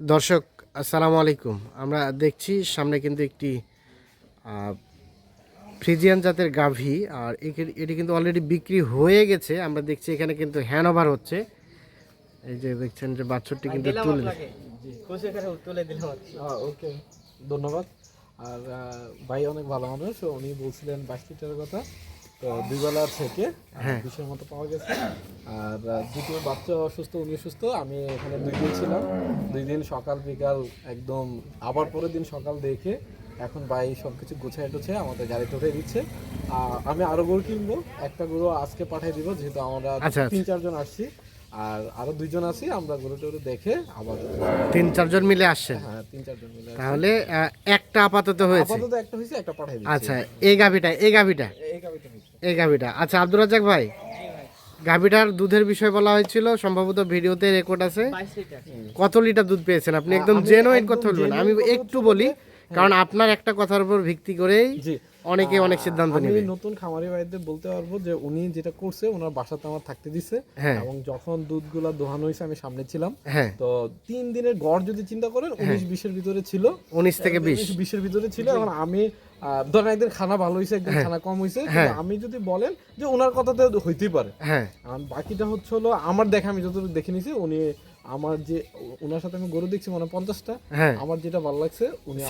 দর্শক আসসালামু আলাইকুম। আমরা দেখছি সামনে কিন্তু একটি ফ্রিজিয়ান জাতের গাভী আর এটি কিন্তু অলরেডি বিক্রি হয়ে গেছে। আমরা দেখছি এখানে কিন্তু হ্যান্ডওভার হচ্ছে। এই যে দেখছেন যে বাছুরটি কিন্তু তুলে তুলে দিলাম ওকে। ধন্যবাদ। আর ভাই অনেক ভালো মানুষ উনি বলছিলেন বাইশ লিটারের কথা। তো দুই বেলা থেকে হ্যাঁ। বিশের মতো পাওয়া গেছে। আর দ্বিতীয় বাচ্চা অসুস্থ উনি সুস্থ আমি এখানে দুই দিন ছিলাম। দুই দিন সকাল বিকাল একদম আবার পরের দিন সকাল দেখে এখন ভাই সব কিছু গুছাই টুছে আমাদের গাড়িতে উঠে দিচ্ছে। আর আমি আরও গরু কিনবো একটা গরু আজকে পাঠিয়ে দিব যেহেতু আমরা আচ্ছা, তিন চারজন আসছি। আর আরও দুইজন আছি আমরা গরু টরু দেখে আবার তিন চারজন মিলে আসছে হ্যাঁ তিন চারজন মিলে তাহলে একটা আপাতত হয়েছে? আপাতত একটা হয়েছে একটা পাঠিয়ে দিচ্ছি। আচ্ছা এই গাভীটা এই গাভীটা? এই গাবিটা হয়েছে এই গাভীটা। আচ্ছা আব্দুর রাজাক ভাই গাভীটার দুধের বিষয় বলা হয়েছিল সম্ভবত ভিডিওতে রেকর্ড আছে। কত লিটার দুধ পেয়েছেন আপনি? একদম জেনুইন কথা বলবেন আমি একটু বলি কারণ আপনার একটা কথার উপর ভিত্তি করেই অনেকে অনেক সিদ্ধান্ত আমি নেবে। নতুন খামারি ভাইদের বলতে পারব যে উনি যেটা করছে ওনার বাসাতে আমার থাকতে দিছে। হ্যাঁ। এবং যখন দুধগুলা দোহানো হয়েছে আমি সামনে ছিলাম। হ্যাঁ। তো তিন দিনের গড় যদি চিন্তা করেন উনিশ বিশের ভিতরে ছিল। উনিশ থেকে বিশ। বিশের ভিতরে ছিল। এখন আমি ধরেন একদিন খানা ভালো হয়েছে একদিন খানা কম হয়েছে আমি যদি বলেন যে ওনার কথাতে হইতেই পারে। হ্যাঁ। বাকিটা হচ্ছে হলো আমার দেখা আমি যতটুকু দেখে নিছি উনি আমার যে ওনার সাথে আমি গরু দেখছি মানে পঞ্চাশটা হ্যাঁ। আমার যেটা ভালো লাগছে উনি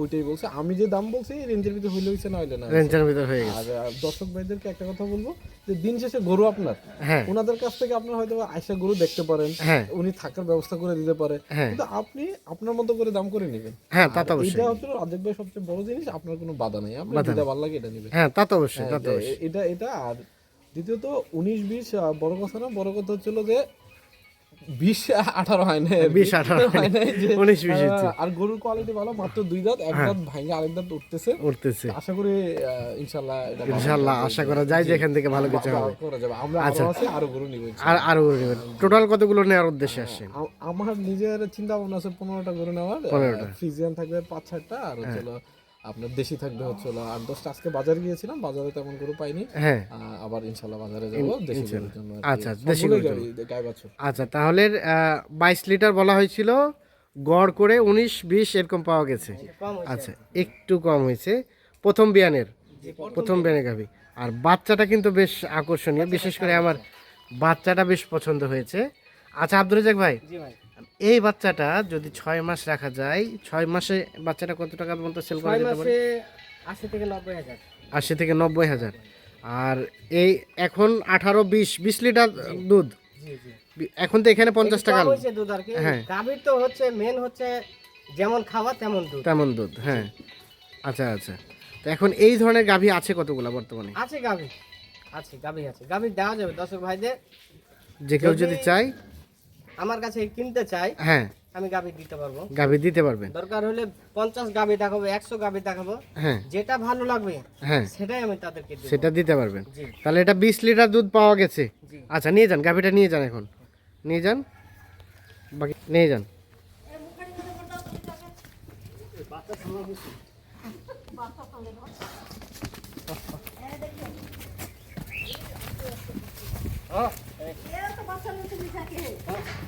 ওইটাই বলছে। আমি যে দাম বলছি রেঞ্জের ভিতরে হইলে হইছে না হইলে না। রেঞ্জের ভিতর হয়ে গেছে। আর দর্শক ভাইদেরকে একটা কথা বলব যে দিন শেষে গরু আপনার। হ্যাঁ। ওনাদের কাছ থেকে আপনার হয়তো আইসা গরু দেখতে পারেন। হ্যাঁ। উনি থাকার ব্যবস্থা করে দিতে পারে। হ্যাঁ। কিন্তু আপনি আপনার মতো করে দাম করে নেবেন। হ্যাঁ তা তো এটা হচ্ছে রাজেক ভাই সবচেয়ে বড় জিনিস আপনার কোনো বাধা নেই। আপনার যেটা ভালো লাগে এটা নেবেন। হ্যাঁ তা তো অবশ্যই অবশ্যই। এটা এটা আর দ্বিতীয়ত উনিশ বিশ বড় কথা না বড় কথা হচ্ছিল যে বিশ আঠারো হয় না বিশ আঠারো হয় নাই উনিশ বিশ আর গরুর কোয়ালিটি ভালো মাত্র দুই দাঁত এক দাঁত ভাঙে আরেক দাঁত উঠতেছে। উঠতেছে। আশা করি ইনশাল্লাহ ইনশাল্লাহ আশা করা যায় যে এখান থেকে ভালো কিছু হবে। করা যাবে। আমরা আচ্ছা। আরও গরু নিব আর আরও টোটাল কতগুলো নেওয়ার উদ্দেশ্যে আসছেন? আ- আমার নিজের চিন্তা ভাবনা আছে পনেরোটা গরু নেওয়ার। পনেরোটা। হ্যাঁ। ফ্রিজিয়ান থাকবে পাঁচ ছয়টা আর হচ্ছে হলো আপনার দেশি থাকবে হচ্ছে হলো আট দশটা আজকে বাজারে গিয়েছিলাম বাজারে তেমন গরু পাইনি। হ্যাঁ। আবার ইনশাল্লাহ বাজারে যাব দেশি গরুর জন্য আচ্ছা, দেশি গাই বাছুর। আচ্ছা তাহলে বাইশ লিটার বলা হয়েছিল গড় করে উনিশ বিশ এরকম পাওয়া গেছে। আচ্ছা একটু কম হয়েছে। প্রথম বিয়ানের প্রথম বিয়ানের গাভি। আর বাচ্চাটা কিন্তু বেশ আকর্ষণীয় বিশেষ করে আমার বাচ্চাটা বেশ পছন্দ হয়েছে। আচ্ছা আব্দুল রাজাক ভাই জি ভাই। এই বাচ্চাটা যদি ছয় মাস রাখা যায় ছয় মাসে বাচ্চাটা কত টাকার মতো সেল করা যেতে পারে? আশি থেকে নব্বই হাজার। আশি থেকে নব্বই হাজার। আর এই এখন আঠারো বিশ বিশ লিটার দুধ? এখন তো এখানে পঞ্চাশ টাকা দুধ আর কি। হ্যাঁ। গাভীর তো হচ্ছে মেন হচ্ছে যেমন খাওয়া তেমন দুধ। তেমন দুধ হ্যাঁ। আচ্ছা আচ্ছা। তো এখন এই ধরনের গাভী আছে কতগুলো বর্তমানে? আছে গাভী। আছে গাভী আছে। গাভী দেওয়া যাবে দর্শক ভাইদের। যে কেউ যদি যদি- চায় আমার কাছে কিনতে চাই হ্যাঁ। আমি গাভী দিতে পারব। গাভী দিতে পারবেন দরকার হলে পঞ্চাশ গাভী দেখাবো একশো গাভী দেখাবো। হ্যাঁ। যেটা ভালো লাগবে হ্যাঁ। সেটাই আমি তাদেরকে দেবো। সেটা দিতে পারবেন। জি। তাহলে এটা বিশ লিটার দুধ পাওয়া গেছে। জি। আচ্ছা নিয়ে যান গাভীটা নিয়ে যান এখন। নিয়ে যান। বাকি নিয়ে যান। ইয়া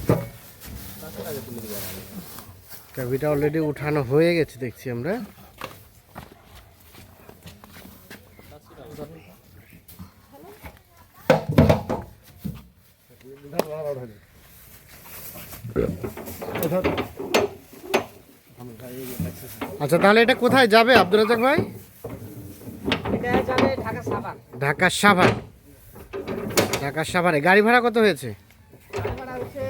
গাভীটা অলরেডি উঠানো হয়ে গেছে দেখছি আমরা। আচ্ছা তাহলে এটা কোথায় যাবে আব্দুল রাজাক ভাই? ঢাকা ঢাকার সাভার। ঢাকার সাভারে। গাড়ি ভাড়া কত হয়েছে গাড়ি ভাড়া হচ্ছে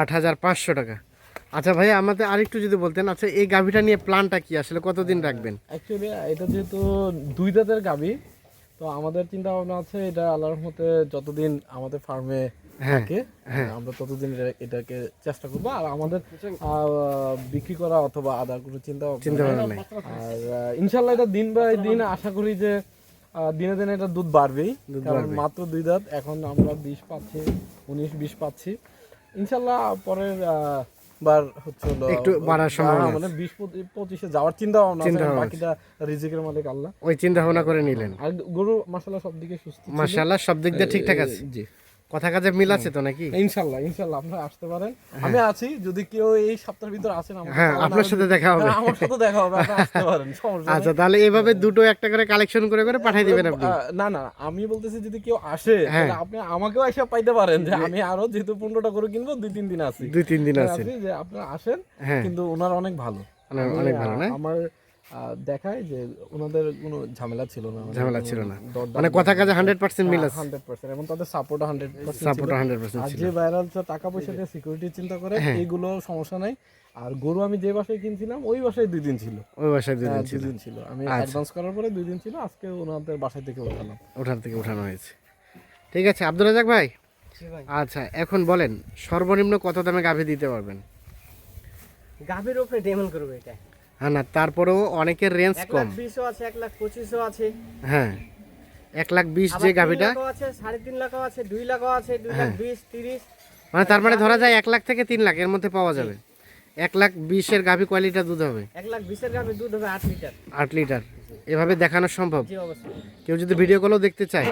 আট হাজার পাঁচশো টাকা। আচ্ছা ভাই আমাদের আরেকটু যদি বলতেন আচ্ছা এই গাভীটা নিয়ে প্ল্যানটা কি আসলে? কতদিন রাখবেন? অ্যাকচুয়ালি এটা যেহেতু দুই দাঁতের গাবি তো আমাদের চিন্তা ভাবনা আছে এটা আল্লাহর মতে যতদিন আমাদের ফার্মে হ্যাঁ থাকে আমরা ততদিন এটাকে চেষ্টা করব। আর আমাদের আহ, বিক্রি করা অথবা আদার কোনো চিন্তা চিন্তা ভাবনা নেই। আর আহ, ইনশাল্লাহ এটা দিন বাই দিন আশা করি যে দিনে দিনে এটা দুধ বাড়বেই। কারণ মাত্র দুই দাঁত এখন আমরা বিশ পাচ্ছি উনিশ বিশ পাচ্ছি। ইনশাল্লাহ পরের আহ, বার হচ্ছে একটু বাড়ার সম্ভাবনা মানে বিশ পঁচিশ- পঁচিশে যাওয়ার চিন্তা ভাবনা চিন্তা বাকিটা রিজিকের মালিক আল্লাহ। ওই চিন্তা ভাবনা করে নিলেন। আর গরু মাসাল্লাহ সব দিকে সুস্থ। মাশাআল্লাহ সব দিক দিয়ে ঠিকঠাক আছে। জি। কথা কাজে মিল আছে তো নাকি? ইনশাল্লাহ ইনশাল্লাহ আপনারা আসতে পারেন। আমি আছি যদি কেউ এই সপ্তাহের ভিতর আসেন হ্যাঁ আপনার সাথে দেখা হবে। হ্যাঁ, আমার সাথে দেখা হবে আপনারা আসতে পারেন সমস্যা আচ্ছা তাহলে এভাবে দুটো একটা করে কালেকশন করে করে পাঠিয়ে দিবেন আপনি। না না আমি বলতেছি যদি কেউ আসে হ্যাঁ। তাহলে আপনি আমাকেও এসে পাইতে পারেন যে আমি আরও যেহেতু পনেরোটা করে কিনবো দুই তিন দিন আছি। দুই তিন দিন আছে যে আপনারা আসেন হ্যাঁ। কিন্তু ওনার অনেক ভালো। অনেক- ভালো, না? আমার দেখায় যে ওনাদের কোনো ঝামেলা ছিল না ঝামেলা ছিল না। মানে কথা কাজে হান্ড্রেড পার্সেন্ট মিল আছে হান্ড্রেড পার্সেন্ট এবং তাদের support hundred support hundred percent আর যে ভাইরাল টাকা পয়সা দিয়ে সিকিউরিটি চিন্তা করে হ্যাঁ। এইগুলো সমস্যা নাই। আর গরু আমি যে বাসায় কিনছিলাম ওই বাসায় দুই দিন ছিল। ওই বাসায় দুই দিন হ্যাঁ, ছিল। দুই দিন ছিল। আমি আচ্ছা। অ্যাডভান্স করার পরে দুই দিন ছিল আজকে ওনাদের বাসায় থেকে উঠালাম ওঠার থেকে উঠানো হয়েছে। ঠিক আছে আব্দুল রাজাক ভাই? আচ্ছা এখন বলেন সর্বনিম্ন কত দামে গাভী দিতে পারবেন? গাভীর উপরে ডেমন করবে এটা। হ্যাঁ না তারপরেও অনেকের রেঞ্জ কম। বিশও আছে এক লাখ পঁচিশও আছে। হ্যাঁ এক লাখ বিশ যে গাভীটা। আছে সাড়ে তিন লাখও আছে দুই লাখও আছে দুই লাখ বিশ তিরিশ। মানে তার মানে ধরা যায় এক লাখ থেকে তিন লাখ এর মধ্যে পাওয়া যাবে। এক লাখ বিশের গাভী কয় লিটার দুধ হবে। এক লাখ বিশের গাভীর দুধ হবে আট লিটার। আট লিটার। এভাবে দেখানো সম্ভব। কেউ যদি ভিডিও কলও দেখতে চায়।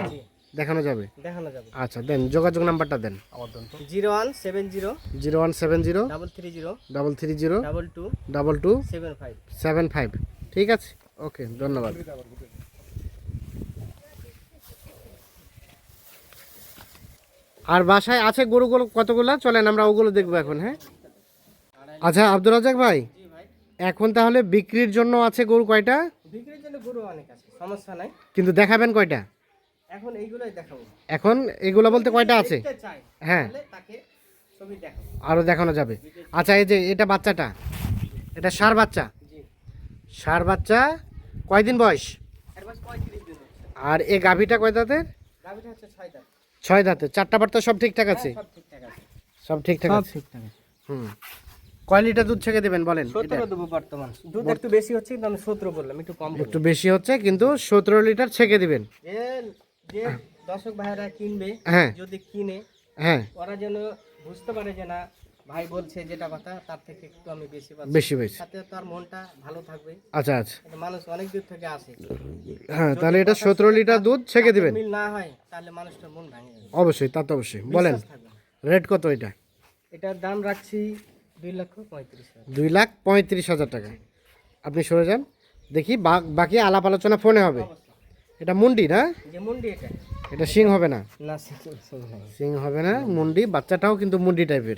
দেখানো যাবে? দেখানো যাবে। আচ্ছা দেন যোগাযোগ নাম্বারটা দেন। আমার দেন তো। Zero one seven zero zero one seven zero double three zero double three zero double two double two seven five. Seven five ঠিক আছে? ওকে ধন্যবাদ। আর বাসায় আছে গরুগুলো কতগুলো? চলেন আমরা ওগুলো দেখব এখন হ্যাঁ? আচ্ছা আব্দুল রাজাক ভাই ভাই। এখন তাহলে বিক্রির জন্য আছে গরু কয়টা? বিক্রির জন্য গরু অনেক আছে সমস্যা নাই। কিন্তু দেখাবেন কয়টা? এখন এইগুলোই দেখাবো। এখন এগুলো বলতে কয়টা আছে? হ্যাঁ। তাহলে তাকে ছবি দেখাবো। আরও দেখানো যাবে। আচ্ছা এই যে এটা বাচ্চাটা এটা সার বাচ্চা? সার বাচ্চা কয়দিন বয়স? আর এই গাভীটা কয় দাঁতের? ছয় দাঁত। দাঁতে চারটা বার্তা সব ঠিকঠাক আছে? সব ঠিকঠাক আছে। সব ঠিকঠাক আছে? হুম। কয় লিটার দুধ ছেঁকে দেবেন বলেন? বর্তমান। দুধ একটু বেশি হচ্ছে কিন্তু আমি সতেরো বললাম একটু কম একটু বেশি হচ্ছে কিন্তু সতেরো লিটার ছেঁকে দিবেন। যে দর্শক ভাইরা কিনবে হ্যাঁ। যদি কিনে হ্যাঁ। ওরা যেন বুঝতে পারে যে না ভাই বলছে যেটা কথা তার থেকে একটু আমি বেশি পাচ্ছি। বেশি বেশি সাথে তার মনটা ভালো থাকবে। আচ্ছা আচ্ছা। মানুষ অনেক দূর থেকে আসে। হ্যাঁ তাহলে এটা সতেরো লিটার দুধ ছেঁকে দিবেন। মিল না হয় তাহলে মানুষটার মন ভাঙে যাবে। অবশ্যই তা তো অবশ্যই। বলেন। রেট কত এটা? এটার দাম রাখছি দুই লক্ষ পঁয়ত্রিশ দুই লাখ পঁয়ত্রিশ হাজার টাকা। আপনি সরে যান দেখি বাকি আলাপ আলোচনা ফোনে হবে। এটা মুন্ডি না? এটা। সিং হবে না? সে- হবে না। মুন্ডি। বাচ্চাটাও কিন্তু মুন্ডি টাইপের।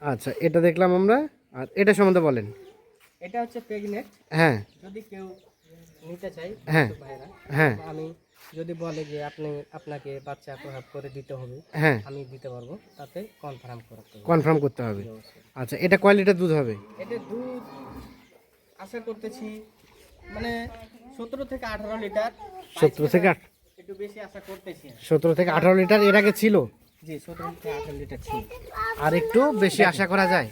আচ্ছা এটা দেখলাম আমরা। আর এটা সম্বন্ধে বলেন। এটা হচ্ছে প্রেগনেন্ট হ্যাঁ। যদি কেউ নিতে চাই হ্যাঁ। হ্যাঁ। আমি যদি বলে যে আপনি আপনাকে বাচ্চা প্রভাব করে দিতে হবে হ্যাঁ। আমি দিতে পারব। তাতে কনফার্ম করতে হবে। কনফার্ম করতে হবে। আচ্ছা এটা কয় লিটার দুধ হবে? এটা দুধ আশা করতেছি মানে সতেরো থেকে আঠারো লিটার। সতেরো থেকে আট একটু বেশি আশা করতেছি সতেরো থেকে আঠারো লিটার এর আগে ছিল? জি সতেরো থেকে আঠারো লিটার ছিল। আর একটু বেশি আশা করা যায়?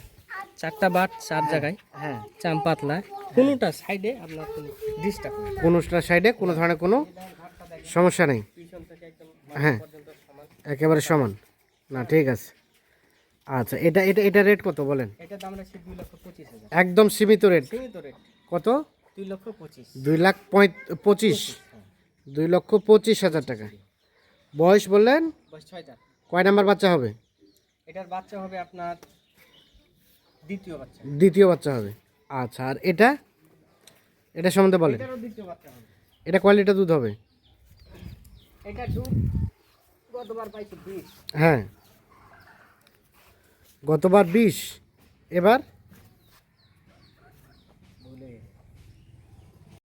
চারটা বাট চার জায়গায়। হ্যাঁ। চাম পাতলা। কোনোটা সাইডে আপনার কোনো ডিস্টার্ব কোনোটা সাইডে কোনো ধরনের কোনো সমস্যা নেই? হ্যাঁ। একেবারে সমান। না ঠিক আছে। আচ্ছা এটা এটা এটা রেট কত বলেন? এটার দাম রাখছি দুই লক্ষ পঁচিশ হাজার। একদম সীমিত রেট সীমিত রেট কত? দুই লক্ষ পঁচিশ। দুই লাখ পঁয় পঁচিশ। দুই লক্ষ পঁচিশ হাজার টাকা। বয়স বললেন? বয়স কয় নাম্বার বাচ্চা হবে? এটার বাচ্চা হবে আপনার দ্বিতীয় বাচ্চা। দ্বিতীয় বাচ্চা হবে। আচ্ছা আর এটা? এটা সম্বন্ধে বলেন। দ্বিতীয় বাচ্চা হবে। এটা কয় লিটার দুধ হবে? এটা দুধ গতবার পাইছি বিশ। হ্যাঁ। গতবার বিশ। এবার?